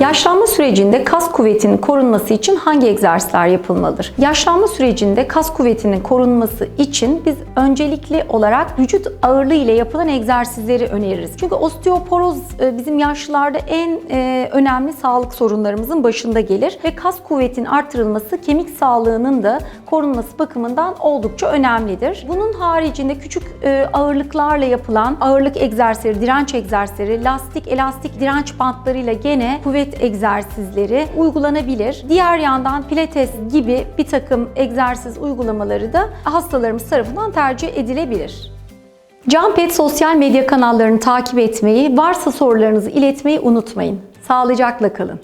Yaşlanma sürecinde kas kuvvetinin korunması için hangi egzersizler yapılmalıdır? Yaşlanma sürecinde kas kuvvetinin korunması için biz öncelikli olarak vücut ağırlığı ile yapılan egzersizleri öneririz. Çünkü osteoporoz e, bizim yaşlılarda en e, önemli sağlık sorunlarımızın başında gelir ve kas kuvvetinin artırılması kemik sağlığının da korunması bakımından oldukça önemlidir. Bunun haricinde küçük e, ağırlıklarla yapılan ağırlık egzersizleri, direnç egzersizleri, lastik, elastik direnç bantlarıyla gene kuvvet egzersizleri uygulanabilir. Diğer yandan pilates gibi bir takım egzersiz uygulamaları da hastalarımız tarafından tercih edilebilir. Canpet sosyal medya kanallarını takip etmeyi, varsa sorularınızı iletmeyi unutmayın. Sağlıcakla kalın.